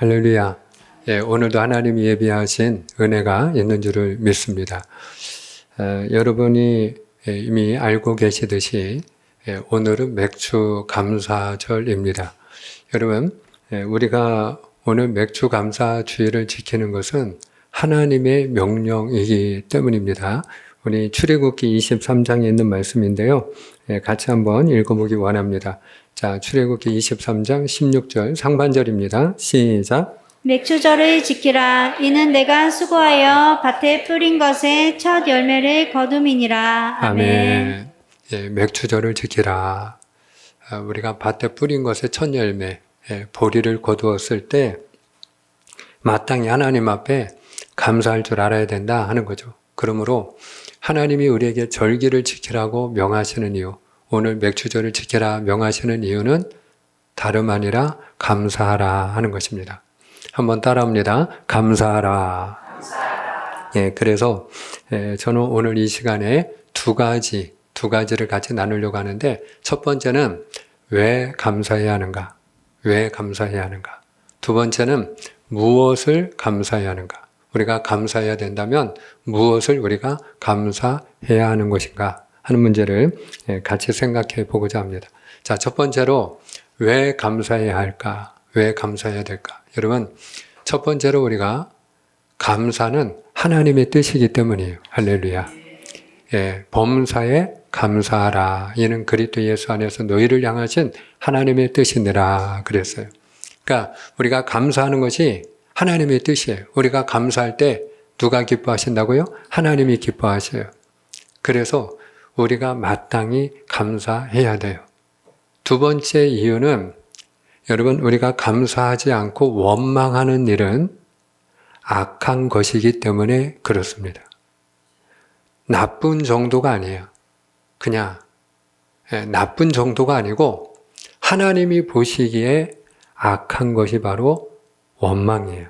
할렐루야. 예, 오늘도 하나님이 예비하신 은혜가 있는 줄을 믿습니다. 에, 여러분이 예, 이미 알고 계시듯이 예, 오늘은 맥주 감사절입니다. 여러분, 예, 우리가 오늘 맥주 감사 주의를 지키는 것은 하나님의 명령이기 때문입니다. 우리 출애굽기 23장에 있는 말씀인데요. 예, 같이 한번 읽어보기 원합니다. 자, 출애굽기 23장 16절 상반절입니다. 시작. 맥주절을 지키라. 이는 내가 수고하여 밭에 뿌린 것의 첫 열매를 거둠이니라. 아멘. 아멘. 예, 맥주절을 지키라. 아, 우리가 밭에 뿌린 것의 첫 열매, 예, 보리를 거두었을 때 마땅히 하나님 앞에 감사할 줄 알아야 된다 하는 거죠. 그러므로 하나님이 우리에게 절기를 지키라고 명하시는 이유, 오늘 맥주절을 지키라 명하시는 이유는 다름 아니라 감사하라 하는 것입니다. 한번 따라합니다. 감사하라. 예, 그래서 예, 저는 오늘 이 시간에 두 가지, 두 가지를 같이 나누려고 하는데 첫 번째는 왜 감사해야 하는가? 왜 감사해야 하는가? 두 번째는 무엇을 감사해야 하는가? 우리가 감사해야 된다면 무엇을 우리가 감사해야 하는 것인가? 하는 문제를 예, 같이 생각해 보고자 합니다. 자, 첫 번째로 왜 감사해야 할까? 왜 감사해야 될까? 여러분, 첫 번째로 우리가 감사는 하나님의 뜻이기 때문이에요. 할렐루야. 예, 범사에 감사하라. 이는 그리스도 예수 안에서 너희를 향하신 하나님의 뜻이니라 그랬어요. 그러니까 우리가 감사하는 것이 하나님의 뜻이에요. 우리가 감사할 때 누가 기뻐하신다고요? 하나님이 기뻐하셔요. 그래서 우리가 마땅히 감사해야 돼요. 두 번째 이유는 여러분 우리가 감사하지 않고 원망하는 일은 악한 것이기 때문에 그렇습니다. 나쁜 정도가 아니에요. 그냥 예, 나쁜 정도가 아니고 하나님이 보시기에 악한 것이 바로 원망이에요.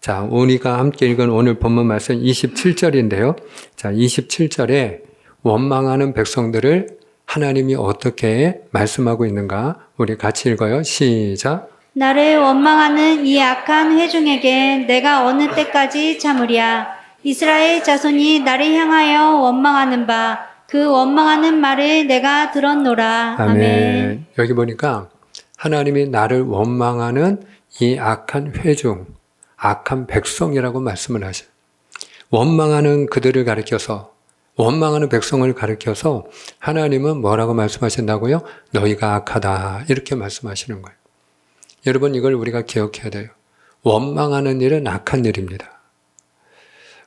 자, 우리가 함께 읽은 오늘 본문 말씀 27절인데요. 자, 27절에 원망하는 백성들을 하나님이 어떻게 말씀하고 있는가? 우리 같이 읽어요. 시작. 나를 원망하는 이 악한 회중에게 내가 어느 때까지 참으랴. 이스라엘 자손이 나를 향하여 원망하는 바 그 원망하는 말을 내가 들었노라. 아멘. 아멘. 여기 보니까 하나님이 나를 원망하는 이 악한 회중, 악한 백성이라고 말씀을 하셔요. 원망하는 그들을 가리켜서, 원망하는 백성을 가리켜서 하나님은 뭐라고 말씀하신다고요? 너희가 악하다. 이렇게 말씀하시는 거예요. 여러분, 이걸 우리가 기억해야 돼요. 원망하는 일은 악한 일입니다.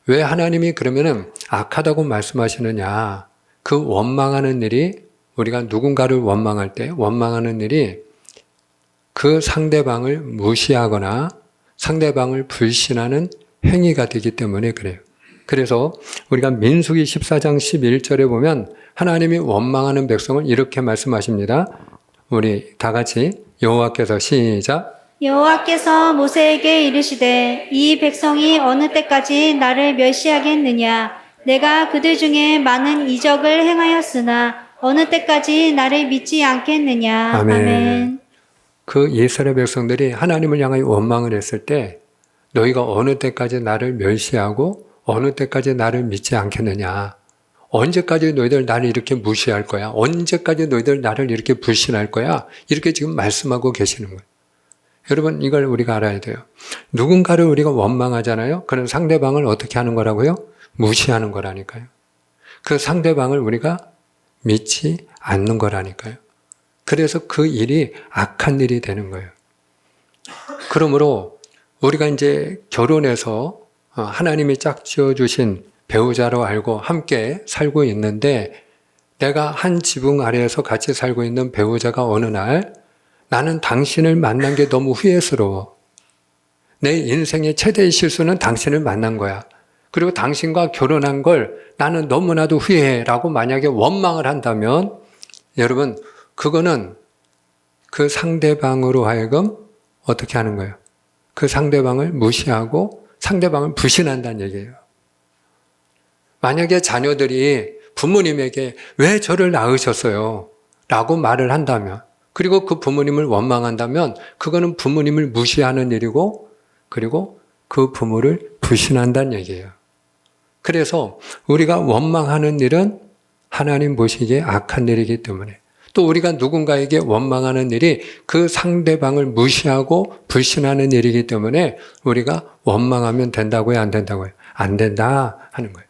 왜 하나님이 그러면은 악하다고 말씀하시느냐? 그 원망하는 일이 우리가 누군가를 원망할 때 원망하는 일이 그 상대방을 무시하거나 상대방을 불신하는 행위가 되기 때문에 그래요. 그래서 우리가 민수기 14장 11절에 보면 하나님이 원망하는 백성을 이렇게 말씀하십니다. 우리 다 같이 여호와께서 시작 여호와께서 모세에게 이르시되 이 백성이 어느 때까지 나를 멸시하겠느냐 내가 그들 중에 많은 이적을 행하였으나 어느 때까지 나를 믿지 않겠느냐 아멘. 아멘. 그 이스라엘 백성들이 하나님을 향하여 원망을 했을 때 너희가 어느 때까지 나를 멸시하고 어느 때까지 나를 믿지 않겠느냐. 언제까지 너희들 나를 이렇게 무시할 거야? 언제까지 너희들 나를 이렇게 불신할 거야? 이렇게 지금 말씀하고 계시는 거예요. 여러분, 이걸 우리가 알아야 돼요. 누군가를 우리가 원망하잖아요? 그런 상대방을 어떻게 하는 거라고요? 무시하는 거라니까요. 그 상대방을 우리가 믿지 않는 거라니까요. 그래서 그 일이 악한 일이 되는 거예요. 그러므로 우리가 이제 결혼해서 어, 하나님이 짝 지어주신 배우자로 알고 함께 살고 있는데 내가 한 지붕 아래에서 같이 살고 있는 배우자가 어느 날 나는 당신을 만난 게 너무 후회스러워. 내 인생의 최대의 실수는 당신을 만난 거야. 그리고 당신과 결혼한 걸 나는 너무나도 후회해 라고 만약에 원망을 한다면 여러분 그거는 그 상대방으로 하여금 어떻게 하는 거예요? 그 상대방을 무시하고 상대방을 불신한다는 얘기예요. 만약에 자녀들이 부모님에게 왜 저를 낳으셨어요? 라고 말을 한다면, 그리고 그 부모님을 원망한다면, 그거는 부모님을 무시하는 일이고, 그리고 그 부모를 불신한다는 얘기예요. 그래서 우리가 원망하는 일은 하나님 보시기에 악한 일이기 때문에 또 우리가 누군가에게 원망하는 일이 그 상대방을 무시하고 불신하는 일이기 때문에 우리가 원망하면 된다고요? 안 된다고요? 안 된다 하는 거예요.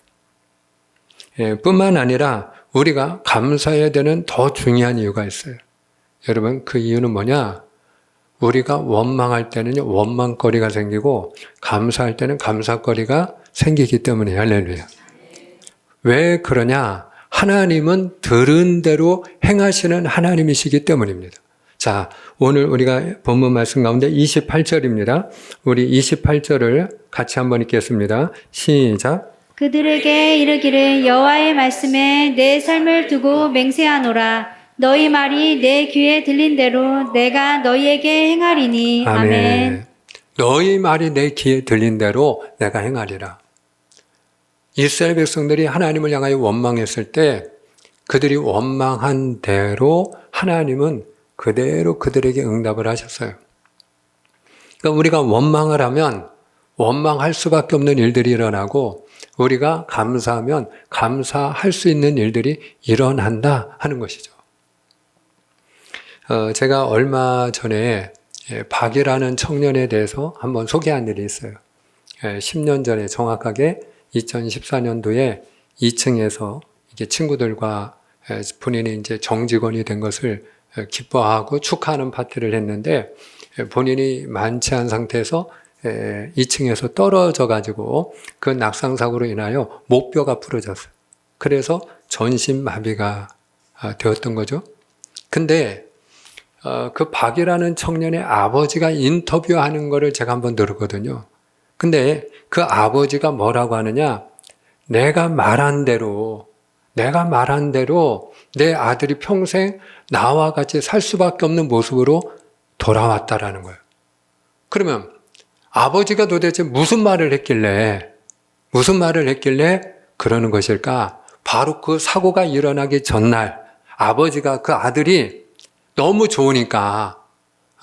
예, 뿐만 아니라 우리가 감사해야 되는 더 중요한 이유가 있어요. 여러분, 그 이유는 뭐냐? 우리가 원망할 때는 원망거리가 생기고 감사할 때는 감사거리가 생기기 때문에 할렐루야. 왜 그러냐? 하나님은 들은 대로 행하시는 하나님이시기 때문입니다. 자, 오늘 우리가 본문 말씀 가운데 28절입니다. 우리 28절을 같이 한번 읽겠습니다. 시작. 그들에게 이르기를 여호와의 말씀에 내 삶을 두고 맹세하노라. 너희 말이 내 귀에 들린 대로 내가 너희에게 행하리니. 아멘. 너희 말이 내 귀에 들린 대로 내가 행하리라. 이스라엘 백성들이 하나님을 향하여 원망했을 때 그들이 원망한 대로 하나님은 그대로 그들에게 응답을 하셨어요. 그러니까 우리가 원망을 하면 원망할 수밖에 없는 일들이 일어나고 우리가 감사하면 감사할 수 있는 일들이 일어난다 하는 것이죠. 어, 제가 얼마 전에 예, 박이라는 청년에 대해서 한번 소개한 일이 있어요. 예, 10년 전에 정확하게 2014년도에 2층에서 이게 친구들과 예, 본인이 이제 정직원이 된 것을 예, 기뻐하고 축하하는 파티를 했는데 예, 본인이 만취한 상태에서 예, 2층에서 떨어져 가지고 그 낙상 사고로 인하여 목뼈가 부러졌어요. 그래서 전신 마비가 아, 되었던 거죠. 근데 어, 그 박이라는 청년의 아버지가 인터뷰하는 거를 제가 한번 들었거든요. 근데 그 아버지가 뭐라고 하느냐? 내가 말한 대로, 내가 말한 대로 내 아들이 평생 나와 같이 살 수밖에 없는 모습으로 돌아왔다라는 거예요. 그러면 아버지가 도대체 무슨 말을 했길래, 무슨 말을 했길래 그러는 것일까? 바로 그 사고가 일어나기 전날 아버지가 그 아들이 너무 좋으니까,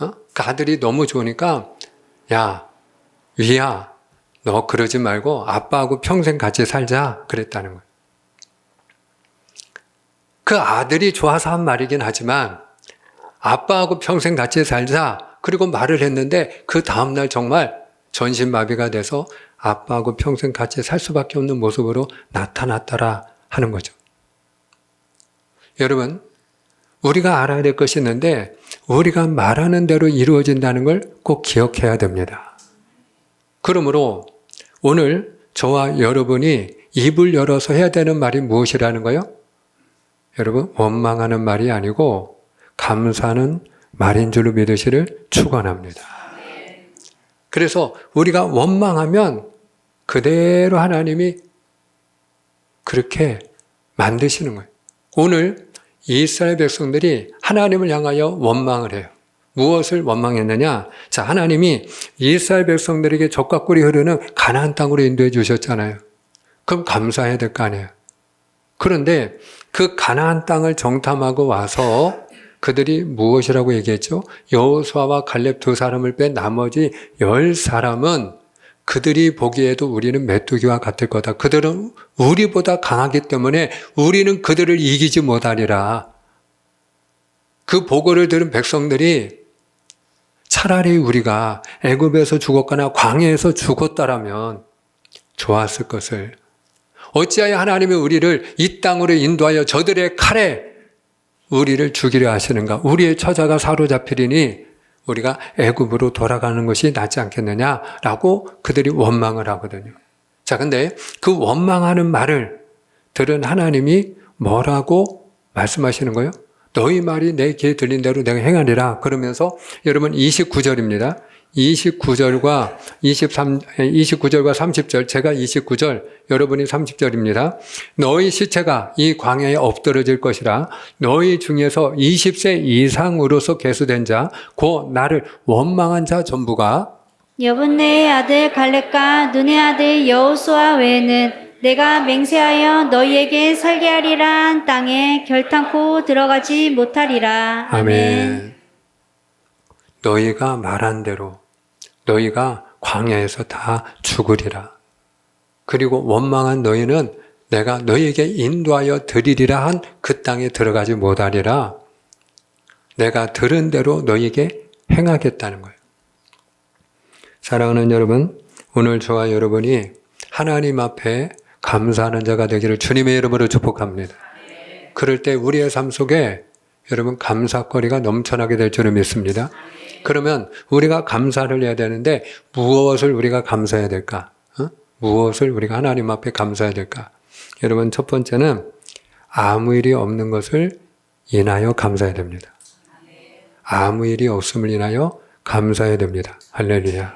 어? 그 아들이 너무 좋으니까, 야, 위야, 너 그러지 말고 아빠하고 평생 같이 살자. 그랬다는 거예요. 그 아들이 좋아서 한 말이긴 하지만, 아빠하고 평생 같이 살자. 그리고 말을 했는데, 그 다음날 정말 전신마비가 돼서 아빠하고 평생 같이 살 수밖에 없는 모습으로 나타났더라 하는 거죠. 여러분, 우리가 알아야 될 것이 있는데 우리가 말하는 대로 이루어진다는 걸 꼭 기억해야 됩니다. 그러므로 오늘 저와 여러분이 입을 열어서 해야 되는 말이 무엇이라는 거요? 여러분, 원망하는 말이 아니고 감사하는 말인 줄로 믿으시를 축원합니다. 그래서 우리가 원망하면 그대로 하나님이 그렇게 만드시는 거예요. 오늘 이스라엘 백성들이 하나님을 향하여 원망을 해요. 무엇을 원망했느냐? 자, 하나님이 이스라엘 백성들에게 적과 꿀이 흐르는 가나안 땅으로 인도해 주셨잖아요. 그럼 감사해야 될 거 아니에요. 그런데 그 가나안 땅을 정탐하고 와서 그들이 무엇이라고 얘기했죠? 여호수아와 갈렙 두 사람을 뺀 나머지 열 사람은 그들이 보기에도 우리는 메뚜기와 같을 거다. 그들은 우리보다 강하기 때문에 우리는 그들을 이기지 못하리라. 그 보고를 들은 백성들이 차라리 우리가 애굽에서 죽었거나 광야에서 죽었다라면 좋았을 것을 어찌하여 하나님이 우리를 이 땅으로 인도하여 저들의 칼에 우리를 죽이려 하시는가? 우리의 처자가 사로잡히리니 우리가 애굽으로 돌아가는 것이 낫지 않겠느냐라고 그들이 원망을 하거든요. 자, 근데 그 원망하는 말을 들은 하나님이 뭐라고 말씀하시는 거예요? 너희 말이 내 귀에 들린 대로 내가 행하리라. 그러면서 여러분 29절입니다. 29절과 23, 29절과 30절, 제가 29절, 여러분이 30절입니다. 너희 시체가 이 광야에 엎드러질 것이라 너희 중에서 20세 이상으로서 계수된 자, 곧 나를 원망한 자 전부가 여분네의 아들 갈렙과 눈의 아들 여호수아 외에는 내가 맹세하여 너희에게 설계하리라 한 땅에 결탄코 들어가지 못하리라. 아멘. 너희가 말한 대로, 너희가 광야에서 다 죽으리라. 그리고 원망한 너희는 내가 너희에게 인도하여 드리리라 한 그 땅에 들어가지 못하리라. 내가 들은 대로 너희에게 행하겠다는 거예요. 사랑하는 여러분, 오늘 저와 여러분이 하나님 앞에 감사하는 자가 되기를 주님의 이름으로 축복합니다. 그럴 때 우리의 삶 속에 여러분 감사거리가 넘쳐나게 될 줄을 믿습니다. 그러면 우리가 감사를 해야 되는데 무엇을 우리가 감사해야 될까? 어? 무엇을 우리가 하나님 앞에 감사해야 될까? 여러분 첫 번째는 아무 일이 없는 것을 인하여 감사해야 됩니다. 아무 일이 없음을 인하여 감사해야 됩니다. 할렐루야.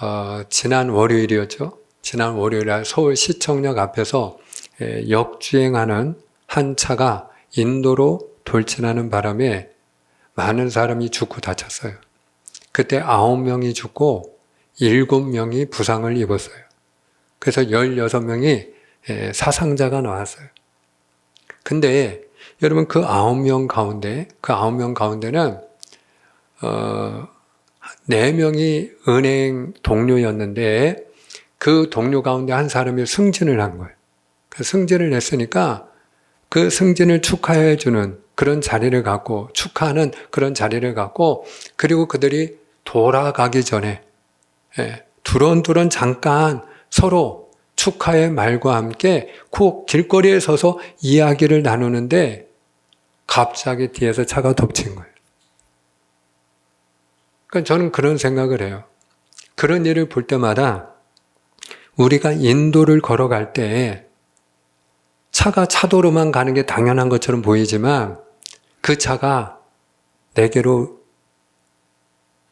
어, 지난 월요일이었죠. 지난 월요일 날 서울 시청역 앞에서 에, 역주행하는 한 차가 인도로 돌진하는 바람에 많은 사람이 죽고 다쳤어요. 그때 아홉 명이 죽고 일곱 명이 부상을 입었어요. 그래서 열여섯 명이 에, 사상자가 나왔어요. 근데 여러분 그 아홉 명 가운데 그 아홉 명 가운데는 어, 네 명이 은행 동료였는데 그 동료 가운데 한 사람이 승진을 한 거예요. 그 승진을 했으니까 그 승진을 축하해 주는 그런 자리를 갖고 축하하는 그런 자리를 갖고 그리고 그들이 돌아가기 전에 예, 두런두런 잠깐 서로 축하의 말과 함께 그 길거리에 서서 이야기를 나누는데 갑자기 뒤에서 차가 덮친 거예요. 그러니까 저는 그런 생각을 해요. 그런 일을 볼 때마다 우리가 인도를 걸어갈 때 차가 차도로만 가는 게 당연한 것처럼 보이지만 그 차가 내게로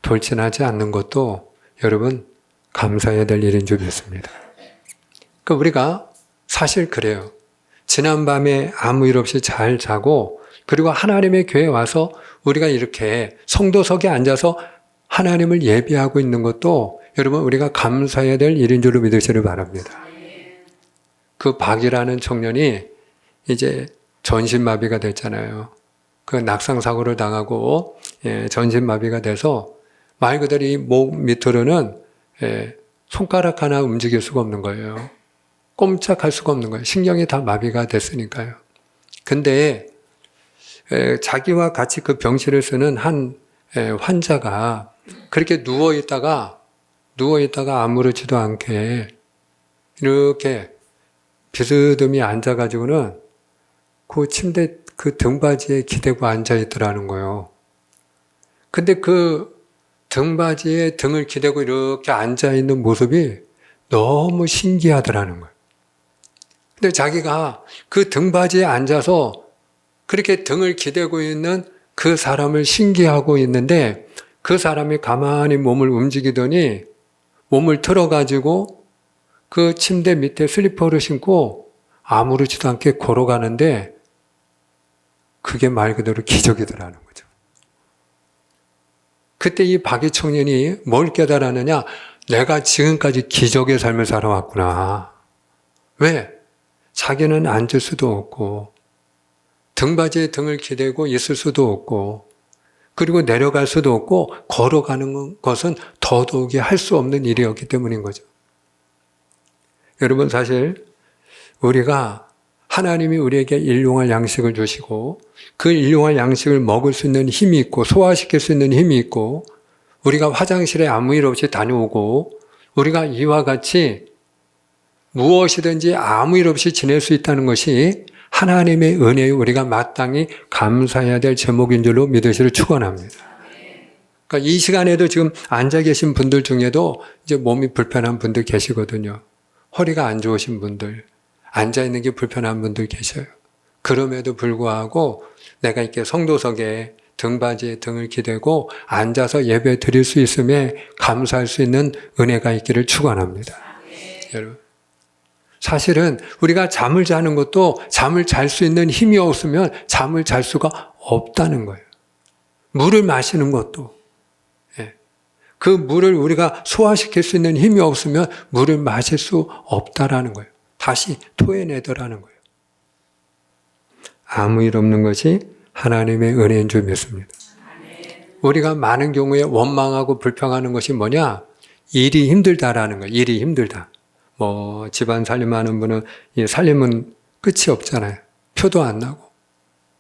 돌진하지 않는 것도 여러분 감사해야 될 일인 줄 믿습니다. 그러니까 우리가 사실 그래요. 지난 밤에 아무 일 없이 잘 자고 그리고 하나님의 교회에 와서 우리가 이렇게 성도석에 앉아서 하나님을 예비하고 있는 것도 여러분 우리가 감사해야 될 일인 줄로 믿으시길 바랍니다. 그 박이라는 청년이 이제 전신마비가 됐잖아요. 그 낙상 사고를 당하고 예, 전신마비가 돼서 말 그대로 이 목 밑으로는 예, 손가락 하나 움직일 수가 없는 거예요. 꼼짝할 수가 없는 거예요. 신경이 다 마비가 됐으니까요. 근데 에, 자기와 같이 그 병실을 쓰는 한 에, 환자가 그렇게 누워 있다가 누워 있다가 아무렇지도 않게 이렇게 비스듬히 앉아가지고는 그 침대 그 등받이에 기대고 앉아 있더라는 거예요. 근데 그 등받이에 등을 기대고 이렇게 앉아 있는 모습이 너무 신기하더라는 거예요. 근데 자기가 그 등받이에 앉아서 그렇게 등을 기대고 있는 그 사람을 신기하고 있는데 그 사람이 가만히 몸을 움직이더니 몸을 틀어가지고 그 침대 밑에 슬리퍼를 신고 아무렇지도 않게 걸어가는데 그게 말 그대로 기적이더라는 거죠. 그때 이 박이 청년이 뭘 깨달았느냐? 내가 지금까지 기적의 삶을 살아왔구나. 왜? 자기는 앉을 수도 없고, 등받이에 등을 기대고 있을 수도 없고, 그리고 내려갈 수도 없고, 걸어가는 것은 더더욱이 할 수 없는 일이었기 때문인 거죠. 여러분, 사실, 우리가 하나님이 우리에게 일용할 양식을 주시고, 그 일용할 양식을 먹을 수 있는 힘이 있고, 소화시킬 수 있는 힘이 있고, 우리가 화장실에 아무 일 없이 다녀오고, 우리가 이와 같이 무엇이든지 아무 일 없이 지낼 수 있다는 것이 하나님의 은혜에 우리가 마땅히 감사해야 될 제목인 줄로 믿으시를 축원합니다. 그러니까 이 시간에도 지금 앉아 계신 분들 중에도 이제 몸이 불편한 분들 계시거든요. 허리가 안 좋으신 분들, 앉아 있는 게 불편한 분들 계셔요. 그럼에도 불구하고 내가 이렇게 성도석에 등받이에 등을 기대고 앉아서 예배 드릴 수 있음에 감사할 수 있는 은혜가 있기를 축원합니다. 여러분. 사실은 우리가 잠을 자는 것도 잠을 잘 수 있는 힘이 없으면 잠을 잘 수가 없다는 거예요. 물을 마시는 것도. 예. 그 물을 우리가 소화시킬 수 있는 힘이 없으면 물을 마실 수 없다라는 거예요. 다시 토해내더라는 거예요. 아무 일 없는 것이 하나님의 은혜인 줄 믿습니다. 우리가 많은 경우에 원망하고 불평하는 것이 뭐냐? 일이 힘들다라는 거예요. 일이 힘들다. 뭐 집안 살림하는 분은 이 살림은 끝이 없잖아요. 표도 안 나고.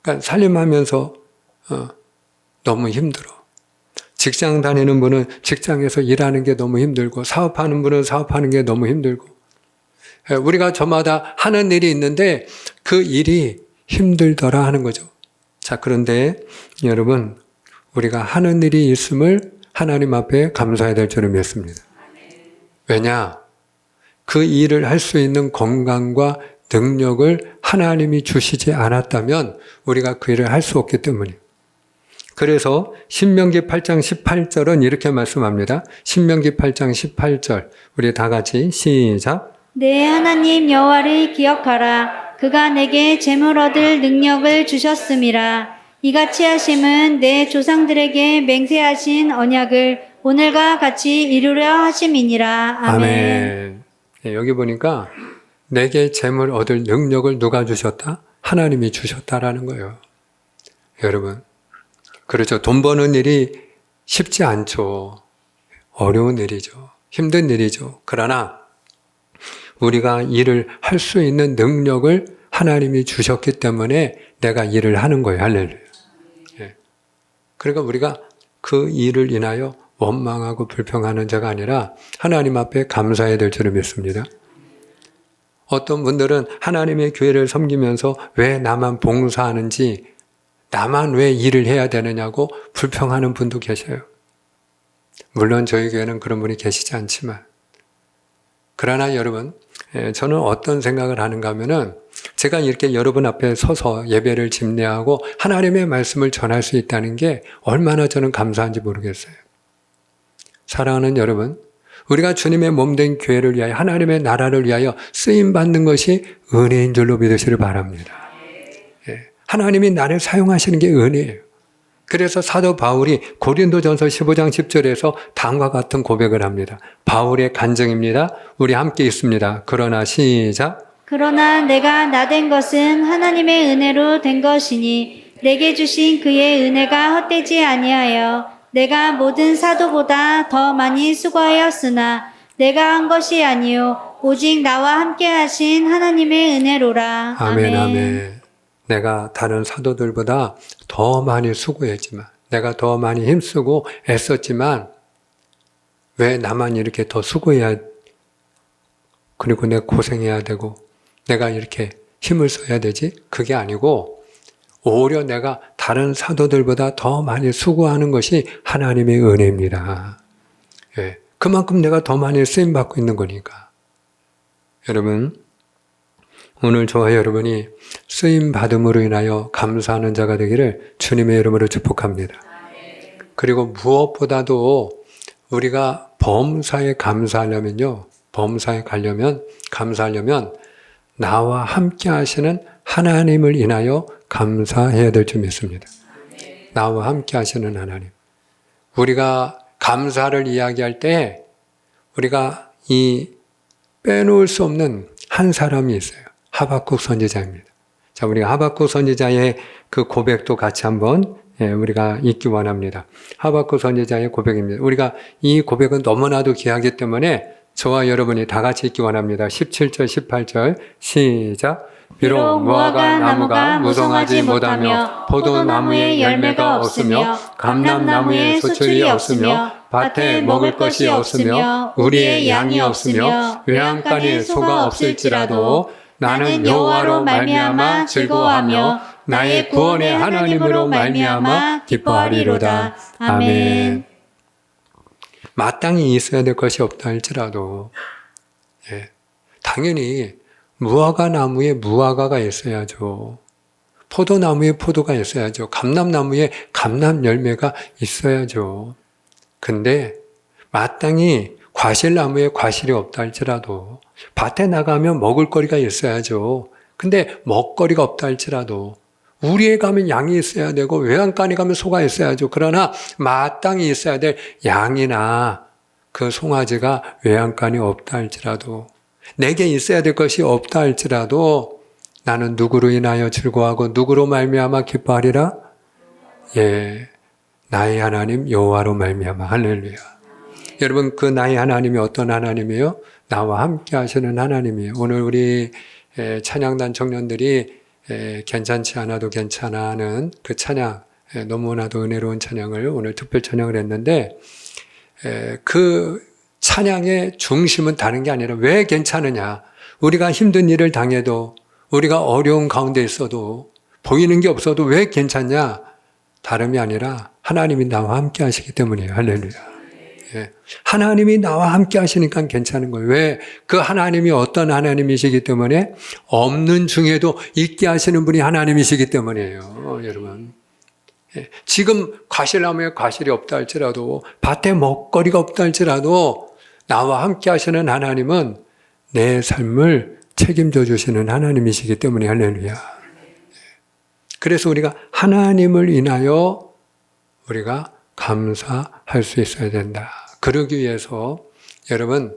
그러니까 살림하면서 어, 너무 힘들어. 직장 다니는 분은 직장에서 일하는 게 너무 힘들고 사업하는 분은 사업하는 게 너무 힘들고 예, 우리가 저마다 하는 일이 있는데 그 일이 힘들더라 하는 거죠. 자, 그런데 여러분 우리가 하는 일이 있음을 하나님 앞에 감사해야 될 줄을 믿습니다. 왜냐? 그 일을 할 수 있는 건강과 능력을 하나님이 주시지 않았다면 우리가 그 일을 할 수 없기 때문이에요. 그래서 신명기 8장 18절은 이렇게 말씀합니다. 신명기 8장 18절. 우리 다 같이 시작. 내 하나님 여호와를 기억하라. 그가 내게 재물 얻을 능력을 주셨음이라. 이같이 하심은 내 조상들에게 맹세하신 언약을 오늘과 같이 이루려 하심이니라. 아멘. 아멘. 예, 여기 보니까 내게 재물 얻을 능력을 누가 주셨다? 하나님이 주셨다라는 거예요. 여러분. 그렇죠. 돈 버는 일이 쉽지 않죠. 어려운 일이죠. 힘든 일이죠. 그러나 우리가 일을 할 수 있는 능력을 하나님이 주셨기 때문에 내가 일을 하는 거예요. 할렐루야. 예. 그러니까 우리가 그 일을 인하여 원망하고 불평하는 자가 아니라 하나님 앞에 감사해야 될 줄을 믿습니다. 어떤 분들은 하나님의 교회를 섬기면서 왜 나만 봉사하는지, 나만 왜 일을 해야 되느냐고 불평하는 분도 계셔요. 물론 저희 교회는 그런 분이 계시지 않지만. 그러나 여러분, 예, 저는 어떤 생각을 하는가 하면은 제가 이렇게 여러분 앞에 서서 예배를 집례하고 하나님의 말씀을 전할 수 있다는 게 얼마나 저는 감사한지 모르겠어요. 사랑하는 여러분, 우리가 주님의 몸된 교회를 위하여 하나님의 나라를 위하여 쓰임 받는 것이 은혜인 줄로 믿으시를 바랍니다. 예, 하나님이 나를 사용하시는 게 은혜예요. 그래서 사도 바울이 고린도전서 15장 10절에서 다음과 같은 고백을 합니다. 바울의 간증입니다. 우리 함께 있습니다. 그러나 시작. 그러나 내가 나 된 것은 하나님의 은혜로 된 것이니 내게 주신 그의 은혜가 헛되지 아니하여 내가 모든 사도보다 더 많이 수고하였으나 내가 한 것이 아니요 오직 나와 함께 하신 하나님의 은혜로라. 아멘, 아멘. 내가 다른 사도들보다 더 많이 수고했지만, 내가 더 많이 힘쓰고 애썼지만, 왜 나만 이렇게 더 수고해야, 그리고 내가 고생해야 되고, 내가 이렇게 힘을 써야 되지? 그게 아니고, 오히려 내가 다른 사도들보다 더 많이 수고하는 것이 하나님의 은혜입니다. 예, 그만큼 내가 더 많이 쓰임 받고 있는 거니까. 여러분, 오늘 저와 여러분이 쓰임 받음으로 인하여 감사하는 자가 되기를 주님의 이름으로 축복합니다. 그리고 무엇보다도 우리가 범사에 감사하려면요. 범사에 가려면 감사하려면 나와 함께 하시는 하나님을 인하여 감사해야 될 줄 믿습니다. 나와 함께 하시는 하나님. 우리가 감사를 이야기할 때 우리가 이 빼놓을 수 없는 한 사람이 있어요. 하박국 선지자입니다. 자, 우리가 하박국 선지자의 그 고백도 같이 한번 예, 우리가 읽기 원합니다. 하박국 선지자의 고백입니다. 우리가 이 고백은 너무나도 귀하기 때문에 저와 여러분이 다 같이 읽기 원합니다. 17절, 18절 시작. 비록 무화과 나무가 무성하지 못하며 포도나무에 열매가 없으며 감람나무에 소출이 없으며 밭에 먹을 것이 없으며 우리의 양이 없으며 외양간에 소가 없을지라도 나는 여호와로 말미암아 즐거워하며 나의 구원의 하나님으로 말미암아 기뻐하리로다. 아멘. 마땅히 있어야 될 것이 없다 할지라도 예, 당연히 무화과 나무에 무화과가 있어야죠. 포도나무에 포도가 있어야죠. 감람나무에 감람 열매가 있어야죠. 근데 마땅히 과실나무에 과실이 없다 할지라도 밭에 나가면 먹을 거리가 있어야죠. 근데 먹거리가 없다 할지라도 우리에 가면 양이 있어야 되고 외양간에 가면 소가 있어야죠. 그러나 마땅히 있어야 될 양이나 그 송아지가 외양간이 없다 할지라도 내게 있어야 될 것이 없다 할지라도 나는 누구로 인하여 즐거워하고 누구로 말미암아 기뻐하리라? 예. 나의 하나님 여호와로 말미암아 할렐루야. 여러분 그 나의 하나님이 어떤 하나님이에요? 나와 함께 하시는 하나님이에요. 오늘 우리 에, 찬양단 청년들이 에, 괜찮지 않아도 괜찮아는 그 찬양 에, 너무나도 은혜로운 찬양을 오늘 특별 찬양을 했는데 에, 그 찬양의 중심은 다른 게 아니라 왜 괜찮으냐? 우리가 힘든 일을 당해도 우리가 어려운 가운데 있어도 보이는 게 없어도 왜 괜찮냐? 다름이 아니라 하나님이 나와 함께 하시기 때문이에요. 할렐루야. 예. 하나님이 나와 함께 하시니까 괜찮은 거예요. 왜? 그 하나님이 어떤 하나님이시기 때문에 없는 중에도 있게 하시는 분이 하나님이시기 때문이에요. 여러분. 예. 지금 과실나무에 과실이 없다 할지라도 밭에 먹거리가 없다 할지라도 나와 함께 하시는 하나님은 내 삶을 책임져 주시는 하나님이시기 때문에 할렐루야. 그래서 우리가 하나님을 인하여 우리가 감사할 수 있어야 된다. 그러기 위해서 여러분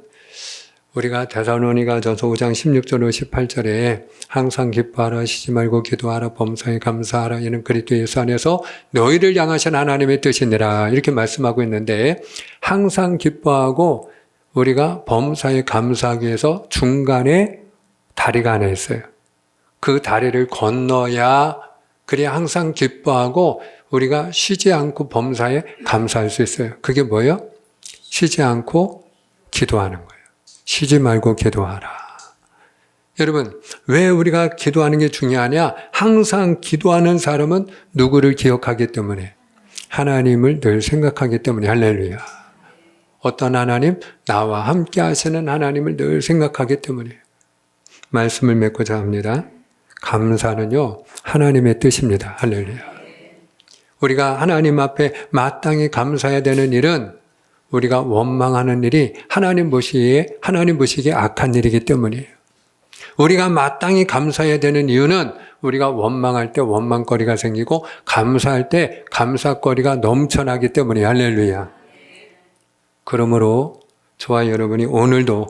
우리가 대사로니가 전서 5장 16절로 18절에 항상 기뻐하라 쉬지 말고 기도하라 범사에 감사하라 이는 그리스도 예수 안에서 너희를 향하신 하나님의 뜻이니라 이렇게 말씀하고 있는데 항상 기뻐하고 우리가 범사에 감사하기 위해서 중간에 다리가 하나 있어요. 그 다리를 건너야 그래야 항상 기뻐하고 우리가 쉬지 않고 범사에 감사할 수 있어요. 그게 뭐예요? 쉬지 않고 기도하는 거예요. 쉬지 말고 기도하라. 여러분, 왜 우리가 기도하는 게 중요하냐? 항상 기도하는 사람은 누구를 기억하기 때문에 하나님을 늘 생각하기 때문에 할렐루야. 어떤 하나님? 나와 함께 하시는 하나님을 늘 생각하기 때문에 말씀을 맺고자 합니다. 감사는요, 하나님의 뜻입니다. 할렐루야. 우리가 하나님 앞에 마땅히 감사해야 되는 일은 우리가 원망하는 일이 하나님 보시기에, 하나님 보시기에 악한 일이기 때문이에요. 우리가 마땅히 감사해야 되는 이유는 우리가 원망할 때 원망거리가 생기고 감사할 때 감사거리가 넘쳐나기 때문에 할렐루야. 그러므로 저와 여러분이 오늘도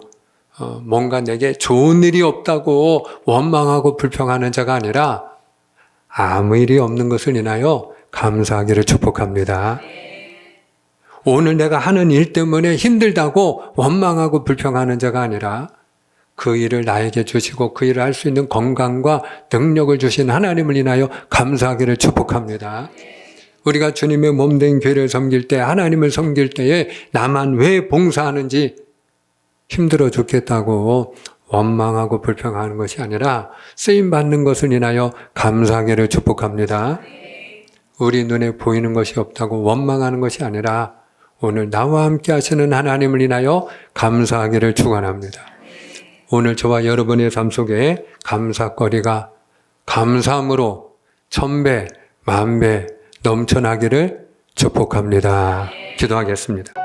어, 뭔가 내게 좋은 일이 없다고 원망하고 불평하는 자가 아니라 아무 일이 없는 것을 인하여 감사하기를 축복합니다. 오늘 내가 하는 일 때문에 힘들다고 원망하고 불평하는 자가 아니라 그 일을 나에게 주시고 그 일을 할 수 있는 건강과 능력을 주신 하나님을 인하여 감사하기를 축복합니다. 우리가 주님의 몸된 교회를 섬길 때 하나님을 섬길 때에 나만 왜 봉사하는지 힘들어 죽겠다고 원망하고 불평하는 것이 아니라 쓰임 받는 것을 인하여 감사하기를 축복합니다. 우리 눈에 보이는 것이 없다고 원망하는 것이 아니라 오늘 나와 함께 하시는 하나님을 인하여 감사하기를 축원합니다. 오늘 저와 여러분의 삶 속에 감사거리가 감사함으로 천배, 만배 넘쳐나기를 축복합니다. 기도하겠습니다.